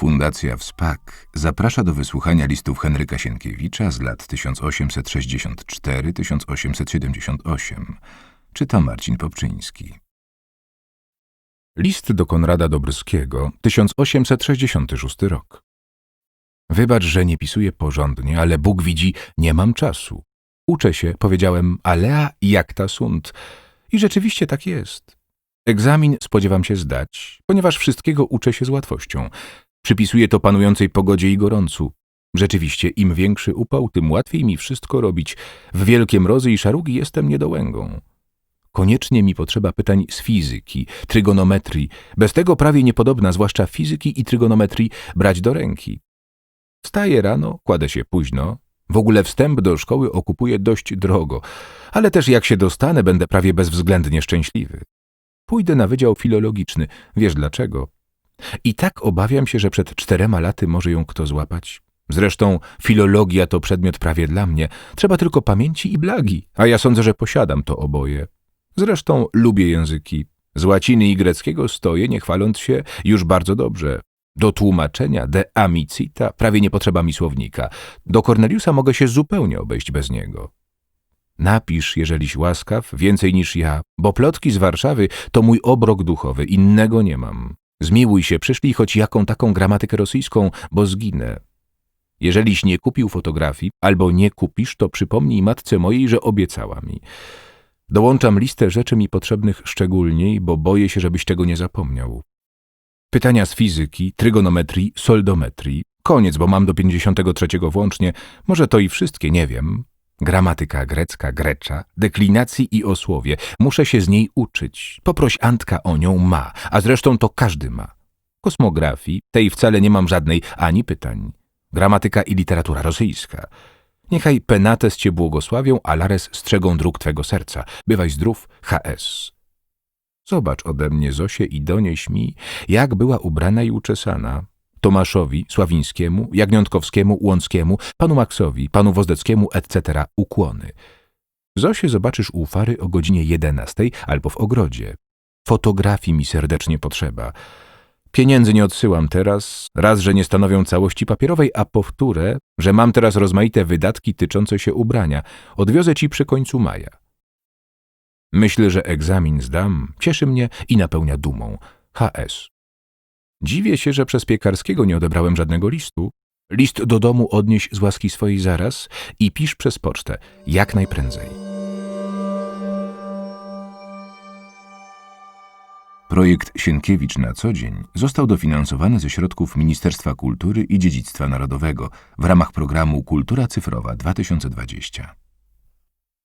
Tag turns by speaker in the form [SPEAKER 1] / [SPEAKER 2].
[SPEAKER 1] Fundacja WSPAK zaprasza do wysłuchania listów Henryka Sienkiewicza z lat 1864-1878. Czyta Marcin Popczyński. List do Konrada Dobrskiego, 1866 rok. Wybacz, że nie pisuję porządnie, ale Bóg widzi, nie mam czasu. Uczę się, powiedziałem, alea jacta sunt. I rzeczywiście tak jest. Egzamin spodziewam się zdać, ponieważ wszystkiego uczę się z łatwością. Przypisuję to panującej pogodzie i gorącu. Rzeczywiście, im większy upał, tym łatwiej mi wszystko robić. W wielkie mrozy i szarugi jestem niedołęgą. Koniecznie mi potrzeba pytań z fizyki, trygonometrii. Bez tego prawie niepodobna, zwłaszcza fizyki i trygonometrii, brać do ręki. Wstaję rano, kładę się późno. W ogóle wstęp do szkoły okupuje dość drogo, ale też jak się dostanę, będę prawie bezwzględnie szczęśliwy. Pójdę na wydział filologiczny. Wiesz dlaczego? I tak obawiam się, że przed czterema laty może ją kto złapać. Zresztą filologia to przedmiot prawie dla mnie. Trzeba tylko pamięci i blagi, a ja sądzę, że posiadam to oboje. Zresztą lubię języki. Z łaciny i greckiego stoję, nie chwaląc się, już bardzo dobrze. Do tłumaczenia de amicita prawie nie potrzeba mi słownika. Do Corneliusa mogę się zupełnie obejść bez niego. Napisz, jeżeliś łaskaw, więcej niż ja, bo plotki z Warszawy to mój obrok duchowy, innego nie mam. Zmiłuj się, przyszli choć jaką taką gramatykę rosyjską, bo zginę. Jeżeliś nie kupił fotografii, albo nie kupisz, to przypomnij matce mojej, że obiecała mi. Dołączam listę rzeczy mi potrzebnych szczególniej, bo boję się, żebyś tego nie zapomniał. Pytania z fizyki, trygonometrii, soldometrii. Koniec, bo mam do 53 włącznie. Może to i wszystkie, nie wiem. Gramatyka grecka, grecza, deklinacji i osłowie. Muszę się z niej uczyć. Poproś Antka o nią ma, a zresztą to każdy ma. Kosmografii, tej wcale nie mam żadnej ani pytań. Gramatyka i literatura rosyjska. Niechaj Penates cię błogosławią, a Lares strzegą dróg twego serca. Bywaj zdrów, HS. Zobacz ode mnie Zosię i donieś mi, jak była ubrana i uczesana. Tomaszowi, Sławińskiemu, Jagniątkowskiemu, Łąckiemu, panu Maksowi, panu Wozdeckiemu, etc. ukłony. Zosię zobaczysz u Fary o godzinie jedenastej albo w ogrodzie. Fotografii mi serdecznie potrzeba. Pieniędzy nie odsyłam teraz, raz, że nie stanowią całości papierowej, a powtórę, że mam teraz rozmaite wydatki tyczące się ubrania. Odwiozę ci przy końcu maja. Myślę, że egzamin zdam, cieszy mnie i napełnia dumą. HS. Dziwię się, że przez Piekarskiego nie odebrałem żadnego listu. List do domu odnieś z łaski swojej zaraz i pisz przez pocztę, jak najprędzej. Projekt Sienkiewicz na co dzień został dofinansowany ze środków Ministerstwa Kultury i Dziedzictwa Narodowego w ramach programu Kultura Cyfrowa 2020.